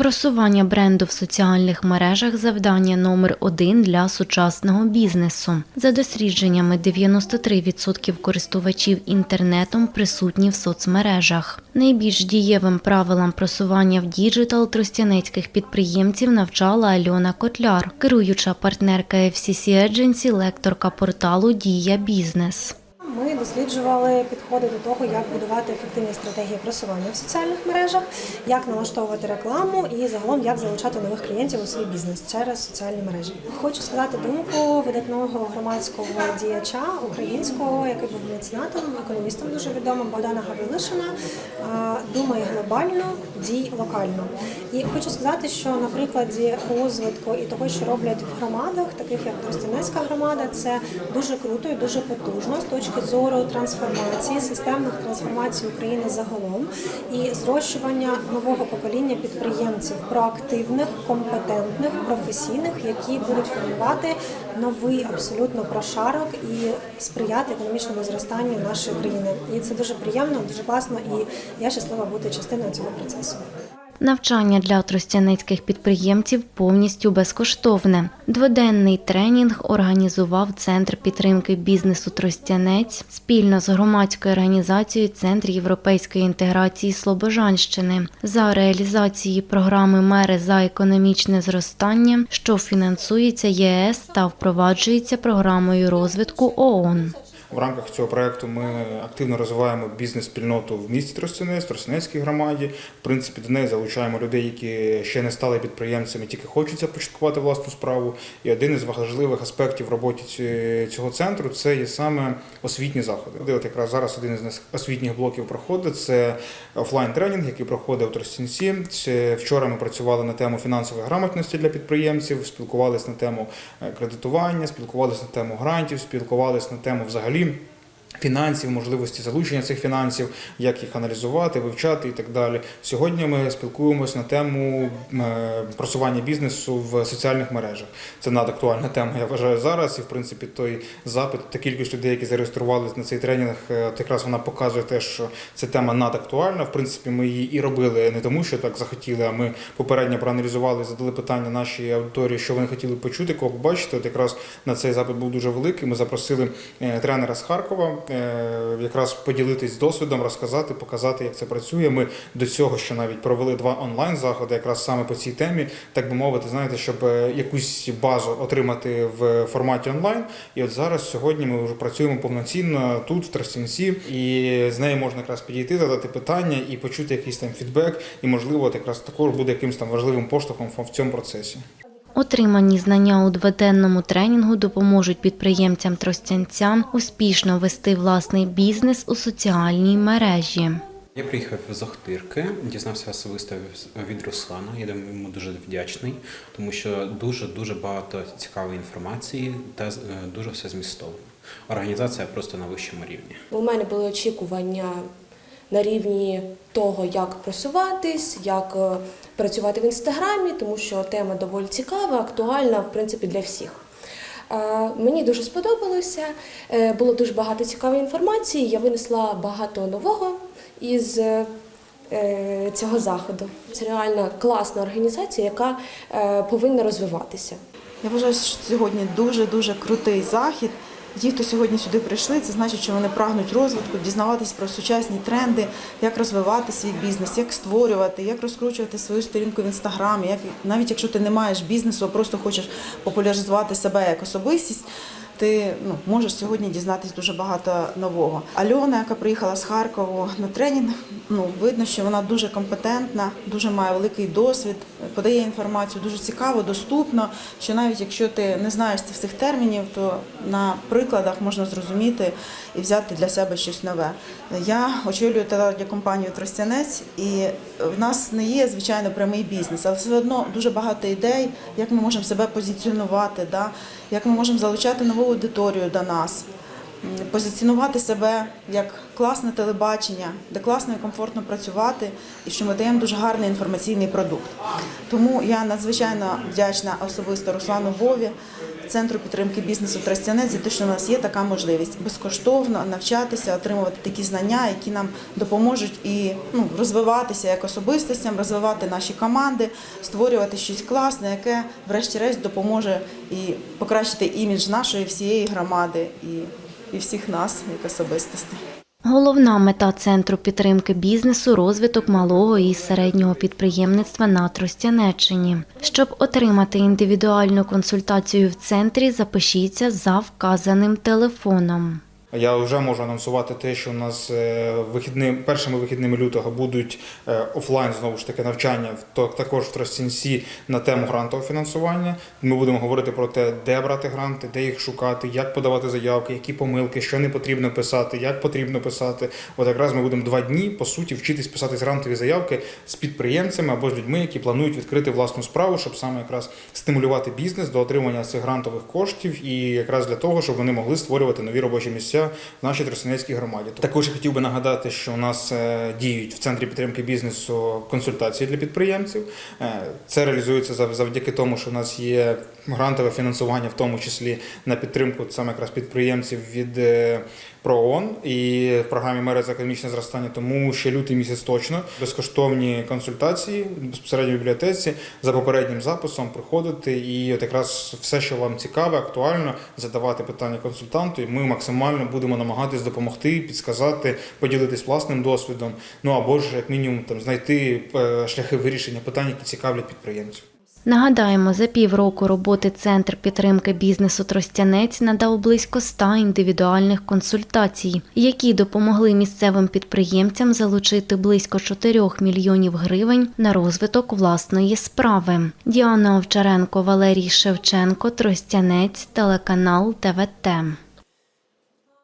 Просування бренду в соціальних мережах завдання номер один для сучасного бізнесу. За дослідженнями, 93% користувачів інтернетом присутні в соцмережах. Найбільш дієвим правилам просування в діджитал тростянецьких підприємців навчала Альона Котляр, керуюча партнерка FCC Agency, лекторка порталу Дія Бізнес. Досліджували підходи до того, як будувати ефективні стратегії просування в соціальних мережах, як налаштовувати рекламу і загалом як залучати нових клієнтів у свій бізнес через соціальні мережі. Хочу сказати думку видатного громадського діяча українського, який був меценатом, економістом дуже відомим Богдана Гаврилишина. Думай глобально, дій локально. І хочу сказати, що на прикладі розвитку і того, що роблять в громадах, таких як Тростянецька громада, це дуже круто і дуже потужно з точки зору трансформації, системних трансформацій України загалом і зрощування нового покоління підприємців проактивних, компетентних, професійних, які будуть формувати новий абсолютно прошарок і сприяти економічному зростанню нашої країни. І це дуже приємно, дуже класно, і я щаслива бути частиною цього процесу. Навчання для тростянецьких підприємців повністю безкоштовне. Дводенний тренінг організував Центр підтримки бізнесу Тростянець спільно з громадською організацією Центр європейської інтеграції Слобожанщини за реалізації програми Мери за економічне зростання, що фінансується єС та впроваджується програмою розвитку ООН. В рамках цього проекту ми активно розвиваємо бізнес-спільноту в місті Тростянець, Тростянецькій громаді. В принципі, до неї залучаємо людей, які ще не стали підприємцями, тільки хочуть започаткувати власну справу. І один із важливих аспектів в роботі цього центру це є саме освітні заходи. От якраз зараз один із освітніх блоків проходить це офлайн тренінг, який проходив у Тростянці. Вчора ми працювали на тему фінансової грамотності для підприємців, спілкувалися на тему е, кредитування, спілкувалися на тему грантів, спілкувалися на тему взагалі. Крім Фінансів, можливості залучення цих фінансів, як їх аналізувати, вивчати і так далі. Сьогодні ми спілкуємося на тему е, просування бізнесу в соціальних мережах. Це надактуальна тема, я вважаю зараз. І в принципі той запит та кількість людей, які зареєструвалися на цей тренінг, е, якраз вона показує те, що ця тема надактуальна. В принципі, ми її і робили не тому, що так захотіли, а ми попередньо проаналізували, задали питання нашій аудиторії, що вони хотіли почути, кого побачити. От якраз на цей запит був дуже великий. Ми запросили е, тренера з Харкова, якраз поділитись досвідом, розказати, показати, як це працює. Ми до цього ще навіть провели два онлайн заходи, якраз саме по цій темі, так би мовити, знаєте, щоб е, якусь базу отримати в форматі онлайн. І от зараз сьогодні ми вже працюємо повноцінно тут, в Тростянці, і з нею можна якраз підійти, задати питання і почути якийсь там фідбек, і можливо, от якраз також буде якимось там важливим поштовхом в цьому процесі. Отримані знання у дводенному тренінгу допоможуть підприємцям Тростянця успішно вести власний бізнес у соціальній мережі. Я приїхав з Охтирки, дізнався особисто від Руслана. Я йому дуже вдячний, тому що дуже дуже багато цікавої інформації та е, дуже все змістовно. Організація просто на вищому рівні. У мене були очікування на рівні того, як просуватись, як е, працювати в інстаграмі, тому що тема доволі цікава, актуальна, в принципі, для всіх. Е, Мені дуже сподобалося, е, було дуже багато цікавої інформації. Я винесла багато нового із цього заходу. Це реально класна організація, яка повинна розвиватися. Я вважаю, що сьогодні дуже дуже крутий захід. Ті, хто сьогодні сюди прийшли, це значить, що вони прагнуть розвитку, дізнаватись про сучасні тренди, як розвивати свій бізнес, як створювати, як розкручувати свою сторінку в інстаграмі. Як навіть якщо ти не маєш бізнесу, а просто хочеш популяризувати себе як особистість. Ти ну, можеш сьогодні дізнатись дуже багато нового. Альона, яка приїхала з Харкова на тренінг, ну видно, що вона дуже компетентна, дуже має великий досвід, подає інформацію дуже цікаво, доступно. Що навіть якщо ти не знаєш цих всіх термінів, то на прикладах можна зрозуміти і взяти для себе щось нове. Я очолюю компанію Тростянець, і в нас не є звичайно прямий бізнес, але все одно дуже багато ідей, як ми можемо себе позиціонувати, да? як ми можемо залучати нову аудиторію до нас. Позиціонувати себе як класне телебачення, де класно і комфортно працювати, і що ми даємо дуже гарний інформаційний продукт. Тому я надзвичайно вдячна особисто Руслану Вові, центру підтримки бізнесу Тростянець за те, що у нас є така можливість безкоштовно навчатися, отримувати такі знання, які нам допоможуть і ну, розвиватися як особистостям, розвивати наші команди, створювати щось класне, яке, врешті-решт, допоможе і покращити імідж нашої всієї громади і, і всіх нас як особистостей. Головна мета центру підтримки бізнесу розвиток малого і середнього підприємництва на Тростянеччині. Щоб отримати індивідуальну консультацію в центрі, запишіться за вказаним телефоном. Я вже можу анонсувати те, що у нас е, вихідним першими вихідними лютого будуть е, офлайн знову ж таки навчання в- також в Тростянці на тему грантового фінансування. Ми будемо говорити про те, де брати гранти, де їх шукати, як подавати заявки, які помилки, що не потрібно писати, як потрібно писати. От якраз ми будемо два дні по суті вчитись писати грантові заявки з підприємцями або з людьми, які планують відкрити власну справу, щоб саме якраз стимулювати бізнес до отримання цих грантових коштів і якраз для того, щоб вони могли створювати нові робочі місця в нашій Тростянецькій громаді. Також я хотів би нагадати, що у нас е, діють в центрі підтримки бізнесу консультації для підприємців. Е, Це реалізується зав- завдяки тому, що у нас є грантове фінансування, в тому числі на підтримку саме якраз підприємців від е, ПРООН і в програмі Мери за економічне зростання. Тому ще лютий місяць точно безкоштовні консультації безпосередньо в бібліотеці за попереднім записом приходити і от якраз все, що вам цікаве, актуально, задавати питання консультанту. І ми максимально будемо намагатись допомогти, підсказати, поділитись власним досвідом. Ну або ж як мінімум там знайти е, шляхи вирішення питань, які цікавлять підприємців. Нагадаємо, за півроку роботи Центр підтримки бізнесу Тростянець надав близько ста індивідуальних консультацій, які допомогли місцевим підприємцям залучити близько 4 мільйонів гривень на розвиток власної справи. Діана Овчаренко, Валерій Шевченко, Тростянець, телеканал ТВТ.